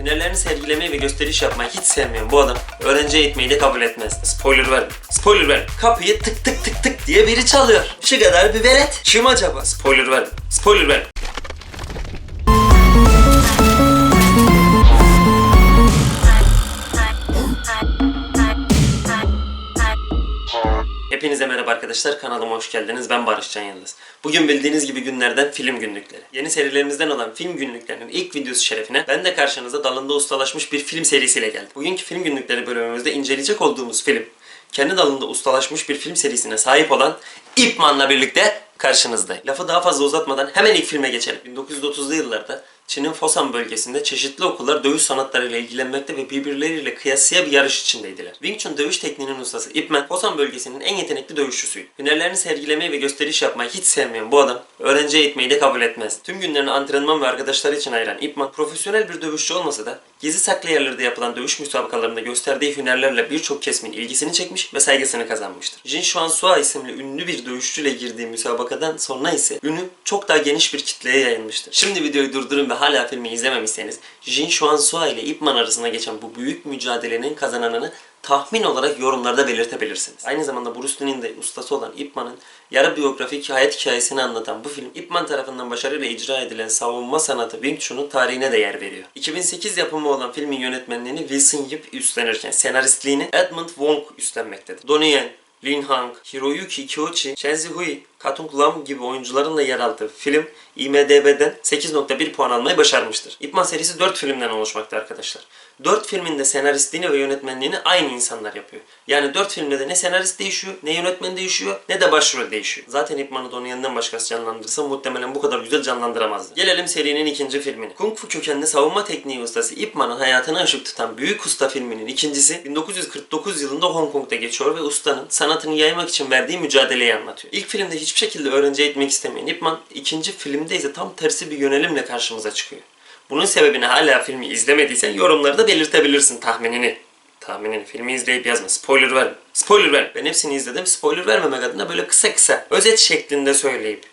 Hünerlerini sergilemeyi ve gösteriş yapmayı hiç sevmeyen bu adam öğrenci eğitmeyi de kabul etmez. Spoiler ver. Spoiler ver. Kapıyı tık tık tık tık diye biri çalıyor. Şu kadar bir velet. Kim acaba? Spoiler ver. Spoiler ver. Arkadaşlar. Kanalıma hoş geldiniz. Ben Barış Can Yıldız. Bugün bildiğiniz gibi günlerden film günlükleri. Yeni serilerimizden olan film günlüklerinin ilk videosu şerefine ben de karşınıza dalında ustalaşmış bir film serisiyle geldim. Bugünkü film günlükleri bölümümüzde inceleyecek olduğumuz film kendi dalında ustalaşmış bir film serisine sahip olan Ip Man'la birlikte karşınızdayım. Lafı daha fazla uzatmadan hemen ilk filme geçelim. 1930'lu yıllarda Çin'in Fosan bölgesinde çeşitli okullar dövüş sanatlarıyla ilgilenmekte ve birbirleriyle kıyasıya bir yarış içindeydiler. Wing Chun dövüş tekniğinin ustası Ip Man, Fosan bölgesinin en yetenekli dövüşçüsüydü. Hünerlerini sergilemeyi ve gösteriş yapmayı hiç sevmeyen bu adam, öğrenci eğitmeyi de kabul etmez. Tüm günlerini antrenman ve arkadaşları için ayıran Ip Man, profesyonel bir dövüşçü olmasa da gizli saklı yerlerde yapılan dövüş müsabakalarında gösterdiği hünerlerle birçok kesimin ilgisini çekmiş ve saygısını kazanmıştır. Jin Xuansua isimli ünlü bir dövüşçüyle girdiği müsabakadan sonra ise ünü çok daha geniş bir kitleye yayılmıştır. Şimdi videoyu durdurun ve hala filmi izlememişseniz Jin Xuansua ile Ip Man arasında geçen bu büyük mücadelenin kazananını tahmin olarak yorumlarda belirtebilirsiniz. Aynı zamanda Bruce Lee'nin de ustası olan Ip Man'ın yarı biyografik hayat hikayesini anlatan bu film Ip Man tarafından başarıyla icra edilen savunma sanatı Wing Chun'un tarihine de yer veriyor. 2008 yapımı olan filmin yönetmenliğini Wilson Yip üstlenirken senaristliğini Edmund Wong üstlenmektedir. Donnie Yen, Lin Hang, Hiroyuki Kyoichi, Chen Zihui, Katung Lam gibi oyuncuların da yer aldığı film IMDB'den 8.1 puan almayı başarmıştır. Ip Man serisi 4 filmden oluşmakta arkadaşlar. 4 filmin de senaristliğini ve yönetmenliğini aynı insanlar yapıyor. Yani 4 filmde de ne senarist değişiyor, ne yönetmen değişiyor, ne de başrol değişiyor. Zaten Ip Man'ı Donnie Yen'den başkası canlandırsa muhtemelen bu kadar güzel canlandıramazdı. Gelelim serinin ikinci filmine. Kung Fu kökenli savunma tekniği ustası Ip Man'ın hayatını ışık tutan Büyük Usta filminin ikincisi 1949 yılında Hong Kong'da geçiyor ve ustanın sanatını yaymak için verdiği mücadeleyi anlatıyor. İlk filmde hiçbir şekilde öğrenci eğitmek istemeyen Ip Man, ikinci filmde ise tam tersi bir yönelimle karşımıza çıkıyor. Bunun sebebini hala filmi izlemediysen yorumlarda belirtebilirsin tahminini. Tahminini. Filmi izleyip yazma. Spoiler verme. Spoiler ver. Ben hepsini izledim. Spoiler vermemek adına böyle kısa kısa özet şeklinde söyleyip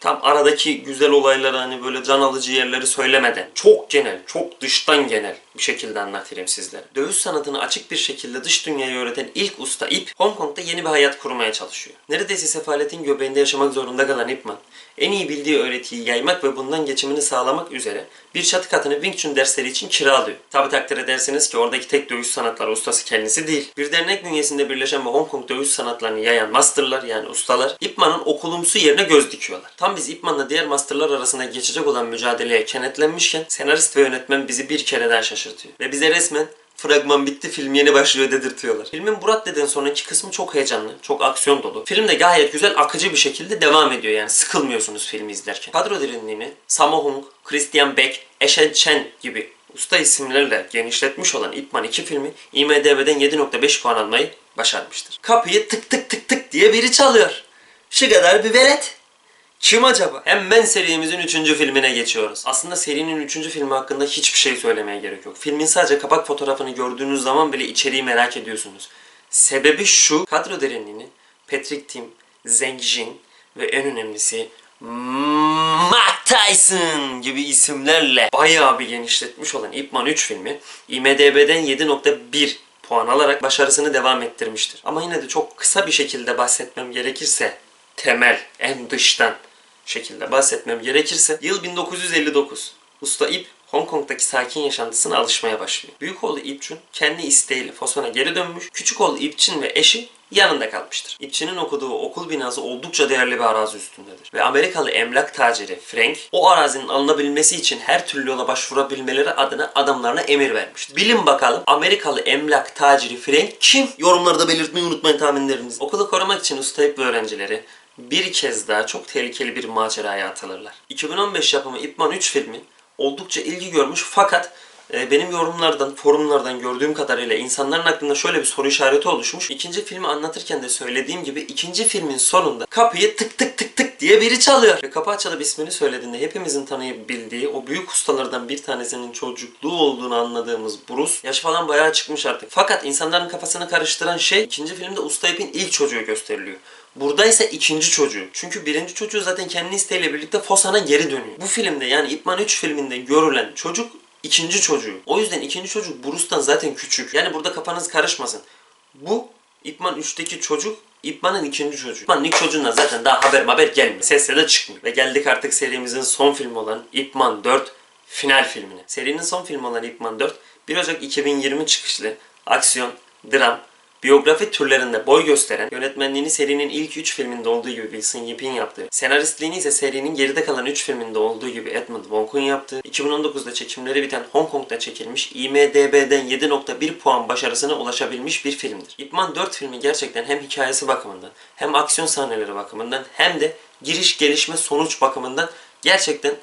tam aradaki güzel olayları hani böyle can alıcı yerleri söylemeden çok genel, çok dıştan genel bir şekilde anlatayım sizlere. Dövüş sanatını açık bir şekilde dış dünyaya öğreten ilk usta Ip, Hong Kong'da yeni bir hayat kurmaya çalışıyor. Neredeyse sefaletin göbeğinde yaşamak zorunda kalan Ip Man, en iyi bildiği öğretiyi yaymak ve bundan geçimini sağlamak üzere bir çatı katını Wing Chun dersleri için kiralıyor. Tabi takdir edersiniz ki oradaki tek dövüş sanatları ustası kendisi değil. Bir dernek bünyesinde birleşen ve Hong Kong dövüş sanatlarını yayan masterlar yani ustalar Ip Man'ın okulumsu yerine göz dikiyorlar. Tam biz Ip Man'la diğer masterlar arasında geçecek olan mücadeleye kenetlenmişken senarist ve yönetmen bizi bir kere daha şaşırtıyor. Ve bize resmen fragman bitti film yeni başlıyor dedirtiyorlar. Filmin bu raddeden sonraki kısmı çok heyecanlı, çok aksiyon dolu. Film de gayet güzel akıcı bir şekilde devam ediyor yani sıkılmıyorsunuz filmi izlerken. Kadro derinliğini Sammo Hung, Christian Beck, Ashen Chen gibi usta isimlerle genişletmiş olan Ip Man 2 filmi IMDB'den 7.5 puan almayı başarmıştır. Kapıyı tık tık tık tık diye biri çalıyor. Şu kadar bir velet. Kim acaba? Hemen serimizin 3. filmine geçiyoruz. Aslında serinin 3. filmi hakkında hiçbir şey söylemeye gerek yok. Filmin sadece kapak fotoğrafını gördüğünüz zaman bile içeriği merak ediyorsunuz. Sebebi şu, kadro derinliğini Patrick Tim, Zhang Jin ve en önemlisi Mike Tyson gibi isimlerle bayağı bir genişletmiş olan Ip Man 3 filmi IMDB'den 7.1 puan alarak başarısını devam ettirmiştir. Ama yine de çok kısa bir şekilde bahsetmem gerekirse temel, en dıştan şekilde bahsetmem gerekirse yıl 1959. Usta Ip Hong Kong'daki sakin yaşantısına alışmaya başlıyor. Büyük oğlu İp Chun kendi isteğiyle Foson'a geri dönmüş. Küçük oğlu İp Chin ve eşi yanında kalmıştır. İp Chin'in okuduğu okul binası oldukça değerli bir arazi üstündedir. Ve Amerikalı emlak taciri Frank o arazinin alınabilmesi için her türlü yola başvurabilmeleri adına adamlarına emir vermiştir. Bilin bakalım Amerikalı emlak taciri Frank kim? Yorumlarda belirtmeyi unutmayın tahminlerinizi. Okulu korumak için usta Ip ve öğrencileri bir kez daha çok tehlikeli bir maceraya atılırlar. 2015 yapımı Ip Man 3 filmi oldukça ilgi görmüş fakat e, benim yorumlardan, forumlardan gördüğüm kadarıyla insanların aklında şöyle bir soru işareti oluşmuş. İkinci filmi anlatırken de söylediğim gibi ikinci filmin sonunda kapıyı tık tık tık tık diye biri çalıyor. Ve kapı açılıp ismini söylediğinde hepimizin tanıyıp bildiği o büyük ustalardan bir tanesinin çocukluğu olduğunu anladığımız Bruce yaş falan bayağı çıkmış artık. Fakat insanların kafasını karıştıran şey ikinci filmde Usta İp'in ilk çocuğu gösteriliyor. Burada ise ikinci çocuğu. Çünkü birinci çocuğu zaten kendi isteğiyle birlikte Fosan'a geri dönüyor. Bu filmde yani Ip Man 3 filminde görülen çocuk ikinci çocuğu. O yüzden ikinci çocuk Bruce'tan zaten küçük. Yani burada kafanız karışmasın. Bu İpman 3'teki çocuk İpman'ın ikinci çocuğu. İpman'ın ilk çocuğundan zaten daha haber haber gelmiyor. Sesle de çıkmıyor. Ve geldik artık serimizin son filmi olan İpman 4 final filmine. Serinin son filmi olan İpman 4 1 Ocak 2020 çıkışlı aksiyon, dram, biyografi türlerinde boy gösteren, yönetmenliğini serinin ilk 3 filminde olduğu gibi Wilson Yip'in yaptığı, senaristliğini ise serinin geride kalan 3 filminde olduğu gibi Edmund Wong'un yaptığı, 2019'da çekimleri biten Hong Kong'da çekilmiş IMDB'den 7.1 puan başarısına ulaşabilmiş bir filmdir. Ip Man 4 filmi gerçekten hem hikayesi bakımından, hem aksiyon sahneleri bakımından, hem de giriş gelişme sonuç bakımından gerçekten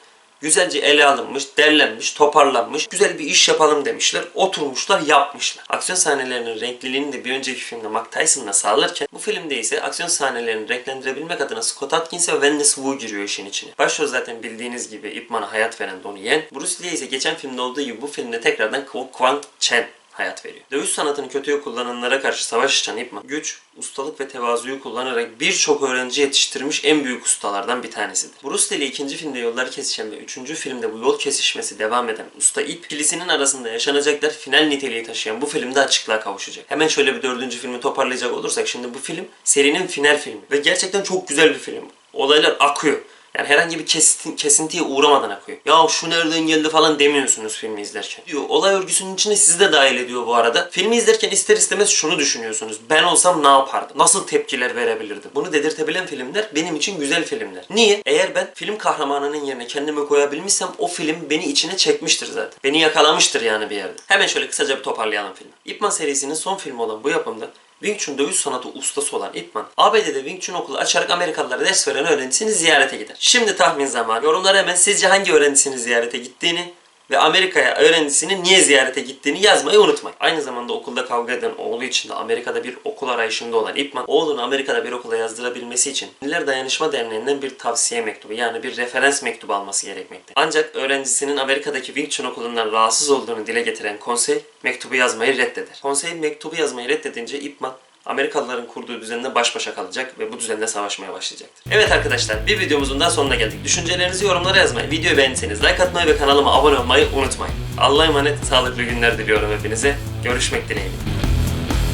güzelce ele alınmış, derlenmiş, toparlanmış, güzel bir iş yapalım demişler. Oturmuşlar, yapmışlar. Aksiyon sahnelerinin renkliliğini de bir önceki filmde Mike Tyson'la sağlarken bu filmde ise aksiyon sahnelerini renklendirebilmek adına Scott Adkins ve Venice Wu giriyor işin içine. Başrol zaten bildiğiniz gibi Ip Man'a hayat veren Donnie Yen. Bruce Lee ise geçen filmde olduğu gibi bu filmde tekrardan Kwang Chen hayat veriyor. Dövüş sanatını kötüye kullananlara karşı savaş açan Ip Man, güç, ustalık ve tevazuyu kullanarak birçok öğrenci yetiştirmiş en büyük ustalardan bir tanesidir. Bruce Lee ikinci filmde yolları kesişen ve üçüncü filmde bu yol kesişmesi devam eden usta Ip, ikilisinin arasında yaşanacaklar final niteliği taşıyan bu filmde açıklığa kavuşacak. Hemen şöyle bir dördüncü filmi toparlayacak olursak şimdi bu film serinin final filmi ve gerçekten çok güzel bir film. Olaylar akıyor. Yani herhangi bir kesin, kesintiye uğramadan akıyor. Ya şu nereden geldi falan demiyorsunuz filmi izlerken. Diyor, olay örgüsünün içine sizi de dahil ediyor bu arada. Filmi izlerken ister istemez şunu düşünüyorsunuz. Ben olsam ne yapardım? Nasıl tepkiler verebilirdim? Bunu dedirtebilen filmler benim için güzel filmler. Niye? Eğer ben film kahramanının yerine kendimi koyabilmişsem o film beni içine çekmiştir zaten. Beni yakalamıştır yani bir yerde. Hemen şöyle kısaca bir toparlayalım filmi. Ip Man serisinin son filmi olan bu yapımda Wing Chun dövüş sanatı ustası olan Ip Man, ABD'de Wing Chun okulu açarak Amerikalılara ders veren öğrencisini ziyarete gider. Şimdi tahmin zamanı. Yorumlara hemen sizce hangi öğrencisini ziyarete gittiğini ve Amerika'ya öğrencisinin niye ziyarete gittiğini yazmayı unutmayın. Aynı zamanda okulda kavga eden oğlu için de Amerika'da bir okul arayışında olan Ip Man, oğlunu Amerika'da bir okula yazdırabilmesi için Ünlüler Dayanışma Derneği'nden bir tavsiye mektubu yani bir referans mektubu alması gerekmekte. Ancak öğrencisinin Amerika'daki Wing Chun okulundan rahatsız olduğunu dile getiren konsey mektubu yazmayı reddeder. Konsey mektubu yazmayı reddedince Ip Man Amerikalıların kurduğu düzenle baş başa kalacak ve bu düzenle savaşmaya başlayacaktır. Evet arkadaşlar bir videomuzun daha sonuna geldik. Düşüncelerinizi yorumlara yazmayı, videoyu beğendiyseniz like atmayı ve kanalıma abone olmayı unutmayın. Allah'a emanet, sağlıklı günler diliyorum hepinize. Görüşmek dileğiyle.